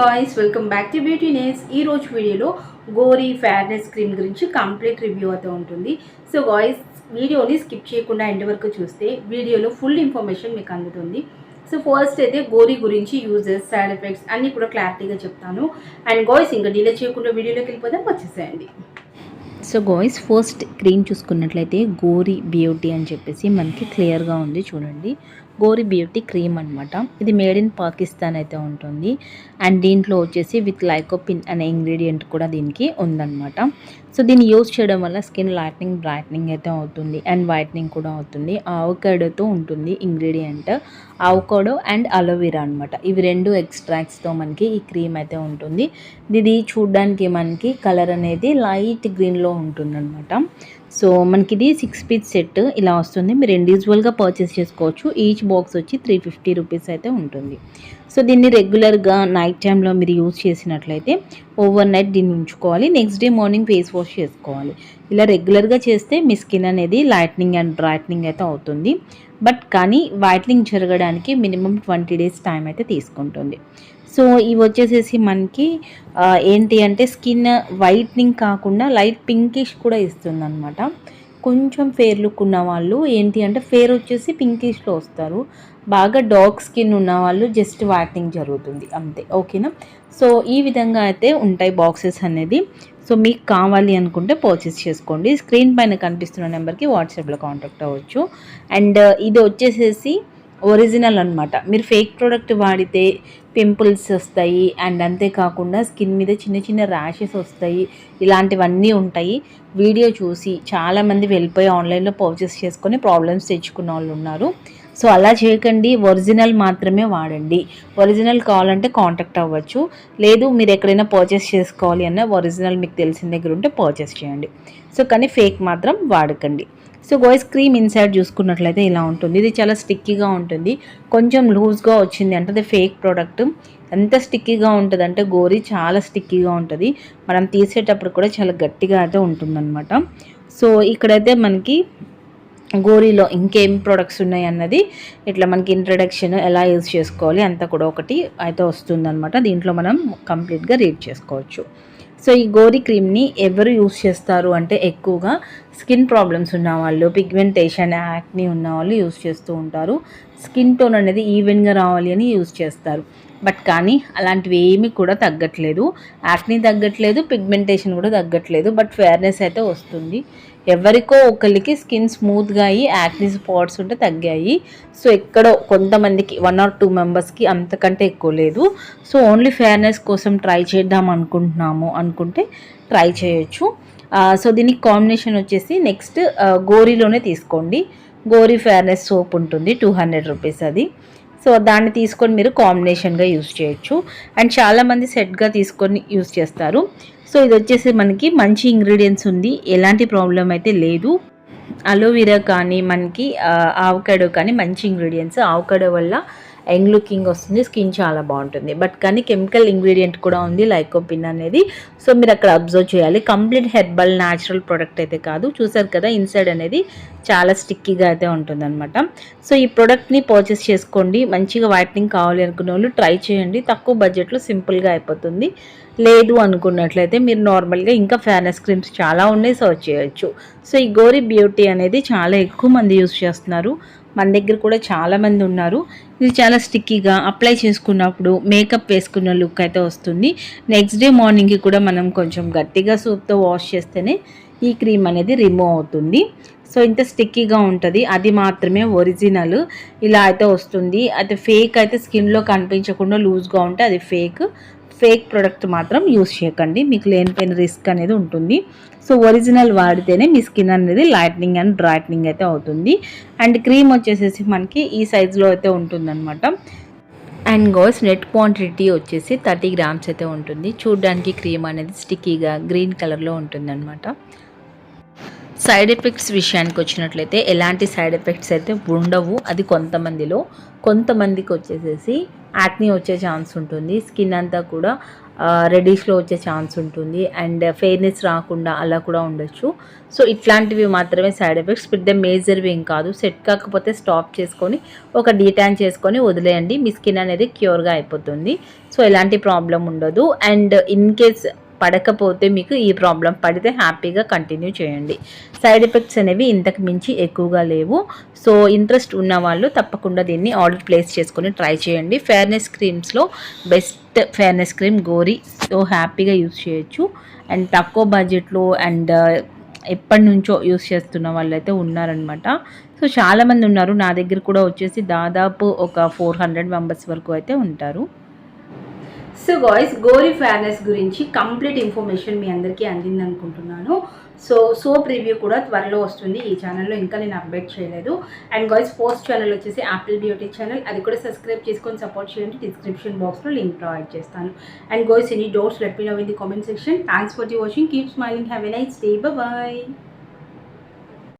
Guys welcome back to beauty ness ఈ రోజు వీడియోలో గోరీ ఫేర్నెస్ క్రీమ్ గురించి కంప్లీట్ రివ్యూ అయితే ఉంటుంది. సో గాయస్ వీడియోని స్కిప్ చేయకుండా ఎండ్ వరకు చూస్తే వీడియోలో ఫుల్ ఇన్ఫర్మేషన్ మీకు అందుతుంది. సో ఫస్ట్ అయితే గోరీ గురించి యూజెస్ సైడ్ ఎఫెక్ట్స్ అన్నీ కూడా క్లారిటీగా చెప్తాను. అండ్ గాయస్ ఇంకా డిలే చేయకుండా వీడియోలోకి వెళ్ళిపోదాం. వచ్చేసేయండి. సో గాయస్ ఫస్ట్ క్రీమ్ చూసుకున్నట్లయితే గోరీ బ్యూటీ అని చెప్పేసి మనకి క్లియర్గా ఉంది. చూడండి. గోరి బ్యూటీ క్రీమ్ అనమాట ఇది మేడ్ ఇన్ పాకిస్తాన్ అయితే ఉంటుంది. అండ్ దీంట్లో వచ్చేసి విత్ లైకోపిన్ అనే ఇంగ్రీడియంట్ కూడా దీనికి ఉందన్నమాట. సో దీన్ని యూజ్ చేయడం వల్ల స్కిన్ లైట్నింగ్ బ్రైట్నింగ్ అయితే అవుతుంది. అండ్ వైట్నింగ్ కూడా అవుతుంది. ఆవకాడోతో ఉంటుంది ఇంగ్రీడియంట్. ఆవకాడో అండ్ అలోవెరా అనమాట ఇవి రెండు ఎక్స్ట్రాక్ట్స్తో మనకి ఈ క్రీమ్ అయితే ఉంటుంది. ఇది చూడడానికి మనకి కలర్ అనేది లైట్ గ్రీన్లో ఉంటుందన్నమాట. సో మనకి ఇది సిక్స్ పీస్ సెట్ ఇలా వస్తుంది. మీరు ఇండివిజువల్గా పర్చేస్ చేసుకోవచ్చు. ఈచ్ బాక్స్ వచ్చి త్రీ ఫిఫ్టీ రూపీస్ అయితే ఉంటుంది. సో దీన్ని రెగ్యులర్గా నైట్ టైంలో మీరు యూజ్ చేసినట్లయితే ఓవర్ నైట్ దీన్ని ఉంచుకోవాలి. Next day morning face wash చేసుకోవాలి. ఇలా రెగ్యులర్గా చేస్తే మీ స్కిన్ అనేది లైట్నింగ్ అండ్ బ్రైట్నింగ్ అయితే అవుతుంది. బట్ కానీ వైట్నింగ్ జరగడానికి మినిమం ట్వంటీ డేస్ టైం అయితే తీసుకుంటుంది. సో ఇవి వచ్చేసేసి మనకి ఏంటి అంటే స్కిన్ వైట్నింగ్ కాకుండా లైట్ పింకిష్ కూడా ఇస్తుంది అనమాట కొంచెం ఫేర్ లుక్ ఉన్న వాళ్ళు ఏంటి అంటే ఫేర్ వచ్చేసి పింకిష్లో వస్తారు. బాగా డార్క్ స్కిన్ ఉన్న వాళ్ళు జస్ట్ వాటింగ్ జరుగుతుంది అంతే ఓకేనా? సో ఈ విధంగా అయితే ఉంటాయి బాక్సెస్ అనేది. సో మీకు కావాలి అనుకుంటే పర్చేస్ చేసుకోండి. స్క్రీన్ పైన కనిపిస్తున్న నెంబర్కి వాట్సాప్లో కాంటాక్ట్ అవ్వచ్చు. అండ్ ఇది వచ్చేసేసి ఒరిజినల్ అనమాట మీరు ఫేక్ ప్రోడక్ట్ వాడితే పింపుల్స్ వస్తాయి అండ్ అంతేకాకుండా స్కిన్ మీద చిన్న చిన్న ర్యాషెస్ వస్తాయి ఇలాంటివన్నీ ఉంటాయి. వీడియో చూసి చాలామంది వెళ్ళిపోయి ఆన్లైన్లో పర్చేస్ చేసుకొని ప్రాబ్లమ్స్ తెచ్చుకున్న వాళ్ళు ఉన్నారు. సో అలా చేయకండి ఒరిజినల్ మాత్రమే వాడండి. ఒరిజినల్ కావాలంటే కాంటాక్ట్ అవ్వచ్చు. లేదు మీరు ఎక్కడైనా పర్చేస్ చేసుకోవాలి అన్న ఒరిజినల్ మీకు తెలిసిన దగ్గర ఉంటే పర్చేస్ చేయండి. సో కానీ ఫేక్ మాత్రం వాడకండి. సో గోయిస్ క్రీమ్ ఇన్సైడ్ చూసుకున్నట్లయితే ఇలా ఉంటుంది. ఇది చాలా స్టిక్కీగా ఉంటుంది. కొంచెం లూజ్గా వచ్చింది అంటే అది ఫేక్ ప్రోడక్ట్. ఎంత స్టిక్కీగా ఉంటుంది అంటే గోరి చాలా స్టిక్కీగా ఉంటుంది. మనం తీసేటప్పుడు కూడా చాలా గట్టిగా అయితే ఉంటుందన్నమాట. సో ఇక్కడైతే మనకి గోరీలో ఇంకేం ప్రొడక్ట్స్ ఉన్నాయి అన్నది ఇట్లా మనకి ఇంట్రడక్షన్ ఎలా యూజ్ చేసుకోవాలి అంతా కూడా ఒకటి అయితే వస్తుందన్నమాట. దీంట్లో మనం కంప్లీట్గా రీడ్ చేసుకోవచ్చు. సో ఈ గోరి క్రీమ్ని ఎవరు యూస్ చేస్తారు అంటే ఎక్కువగా స్కిన్ ప్రాబ్లమ్స్ ఉన్న వాళ్ళు పిగ్మెంటేషన్ యాక్ని ఉన్నవాళ్ళు యూస్ చేస్తూ ఉంటారు. స్కిన్ టోన్ అనేది ఈవెన్గా రావాలి అని యూస్ చేస్తారు. బట్ కానీ అలాంటివి ఏమీ కూడా తగ్గట్లేదు. యాక్ని తగ్గట్లేదు పిగ్మెంటేషన్ కూడా తగ్గట్లేదు బట్ ఫేర్నెస్ అయితే వస్తుంది. ఎవరికో ఒకరికి స్కిన్ స్మూత్గా అయ్యి యాక్నీ స్పాట్స్ ఉంటే తగ్గాయి. సో ఎక్కడో కొంతమందికి వన్ ఆర్ టూ మెంబర్స్కి అంతకంటే ఎక్కువ లేదు. సో ఓన్లీ ఫేర్నెస్ కోసం ట్రై చేద్దాం అనుకుంటున్నాము అనుకుంటే ట్రై చేయొచ్చు. సో దీనికి కాంబినేషన్ వచ్చేసి నెక్స్ట్ గోరీలోనే తీసుకోండి. గోరీ ఫేర్నెస్ సోప్ ఉంటుంది టూ హండ్రెడ్ రూపీస్ అది. సో దాన్ని తీసుకొని మీరు కాంబినేషన్గా యూస్ చేయొచ్చు. అండ్ చాలామంది సెట్గా తీసుకొని యూస్ చేస్తారు. సో ఇది వచ్చేసి మనకి మంచి ఇంగ్రీడియంట్స్ ఉంది. ఎలాంటి ప్రాబ్లం అయితే లేదు. అలోవెరా కానీ మనకి ఆవకాడో కానీ మంచి ఇంగ్రీడియంట్స్ ఆవకాడో వల్ల యంగ్ లుకింగ్ వస్తుంది స్కిన్ చాలా బాగుంటుంది. బట్ కానీ కెమికల్ ఇంగ్రీడియంట్ కూడా ఉంది లైకోపిన్ అనేది. సో మీరు అక్కడ అబ్జర్వ్ చేయాలి. కంప్లీట్ హెర్బల్ న్యాచురల్ ప్రోడక్ట్ అయితే కాదు. చూసారు కదా ఇన్సైడ్ అనేది చాలా స్టిక్కీగా అయితే ఉంటుందన్నమాట. సో ఈ ప్రోడక్ట్ని పర్చేస్ చేసుకోండి. మంచిగా వైట్నింగ్ కావాలి అనుకునే వాళ్ళు ట్రై చేయండి. తక్కువ బడ్జెట్లో సింపుల్గా అయిపోతుంది. లేదు అనుకున్నట్లయితే మీరు నార్మల్గా ఇంకా ఫేర్నెస్ క్రీమ్స్ చాలా ఉన్నాయి సర్చ్ చేయొచ్చు. సో ఈ గోరీ బ్యూటీ అనేది చాలా ఎక్కువ మంది యూస్ చేస్తున్నారు. మన దగ్గర కూడా చాలామంది ఉన్నారు. ఇది చాలా స్టిక్కీగా అప్లై చేసుకున్నప్పుడు మేకప్ వేసుకున్న లుక్ అయితే వస్తుంది. నెక్స్ట్ డే మార్నింగ్కి కూడా మనం కొంచెం గట్టిగా సూప్తో వాష్ చేస్తేనే ఈ క్రీమ్ అనేది రిమూవ్ అవుతుంది. సో ఇంత స్టిక్కీగా ఉంటుంది. అది మాత్రమే ఒరిజినల్ ఇలా అయితే వస్తుంది. అయితే ఫేక్ అయితే స్కిన్లో కనిపించకుండా లూజ్గా ఉంటే అది ఫేక్ ఫేక్ ప్రోడక్ట్ మాత్రం యూస్ చేయకండి. మీకు లేనిపోయిన రిస్క్ అనేది ఉంటుంది. సో ఒరిజినల్ వాడితేనే మీ స్కిన్ అనేది లైట్నింగ్ అండ్ బ్రైట్నింగ్ అయితే అవుతుంది. అండ్ క్రీమ్ వచ్చేసేసి మనకి ఈ సైజులో అయితే ఉంటుందన్నమాట. అండ్ గోస్ నెట్ క్వాంటిటీ వచ్చేసి థర్టీ గ్రామ్స్ అయితే ఉంటుంది. చూడడానికి క్రీమ్ అనేది స్టిక్కీగా గ్రీన్ కలర్లో ఉంటుందన్నమాట. సైడ్ ఎఫెక్ట్స్ విషయానికి వచ్చినట్లయితే ఎలాంటి సైడ్ ఎఫెక్ట్స్ అయితే ఉండవు. అది కొంతమందిలో. కొంతమందికి వచ్చేసేసి యాక్నీ వచ్చే ఛాన్స్ ఉంటుంది. స్కిన్ అంతా కూడా రెడీష్లో వచ్చే ఛాన్స్ ఉంటుంది. అండ్ ఫెయిర్నెస్ రాకుండా అలా కూడా ఉండొచ్చు. సో ఇట్లాంటివి మాత్రమే సైడ్ ఎఫెక్ట్స్ పెద్ద మేజర్వి ఏం కాదు. సెట్ కాకపోతే స్టాప్ చేసుకొని ఒక డీటాన్ చేసుకొని వదిలేయండి. మీ స్కిన్ అనేది క్యూర్గా అయిపోతుంది. సో ఎలాంటి ప్రాబ్లం ఉండదు. అండ్ ఇన్ కేస్ పడకపోతే మీకు ఈ ప్రాబ్లం పడితే హ్యాపీగా కంటిన్యూ చేయండి. సైడ్ ఎఫెక్ట్స్ అనేవి ఇంతకు మించి ఎక్కువగా లేవు. సో ఇంట్రెస్ట్ ఉన్న వాళ్ళు తప్పకుండా దీన్ని ఆర్డర్ ప్లేస్ చేసుకొని ట్రై చేయండి. Fairness క్రీమ్స్లో best fairness cream Goree so హ్యాపీగా యూస్ చేయొచ్చు. అండ్ తక్కువ బడ్జెట్లో అండ్ ఎప్పటి నుంచో యూస్ చేస్తున్న వాళ్ళైతే ఉన్నారనమాట. సో చాలామంది ఉన్నారు. నా దగ్గర కూడా వచ్చేసి దాదాపు ఒక ఫోర్ హండ్రెడ్ మెంబర్స్ వరకు అయితే ఉంటారు. సో గాయస్ గోరీ ఫేర్నెస్ గురించి కంప్లీట్ ఇన్ఫర్మేషన్ మీ అందరికీ అందింది అనుకుంటున్నాను సో సోప్ రివ్యూ కూడా త్వరలో వస్తుంది. ఈ ఛానల్లో ఇంకా నేను అప్డేట్ చేయలేదు. అండ్ గాయ్స్ పోస్ట్ ఛానల్ వచ్చేసి యాపిల్ బ్యూటీ ఛానల్ అది కూడా సబ్స్క్రైబ్ చేసుకొని సపోర్ట్ చేయండి. డిస్క్రిప్షన్ బాక్స్లో లింక్ ప్రొవైడ్ చేస్తాను. And guys any doubts let me know in the comment section thanks for the watching keep smiling have a nice day bye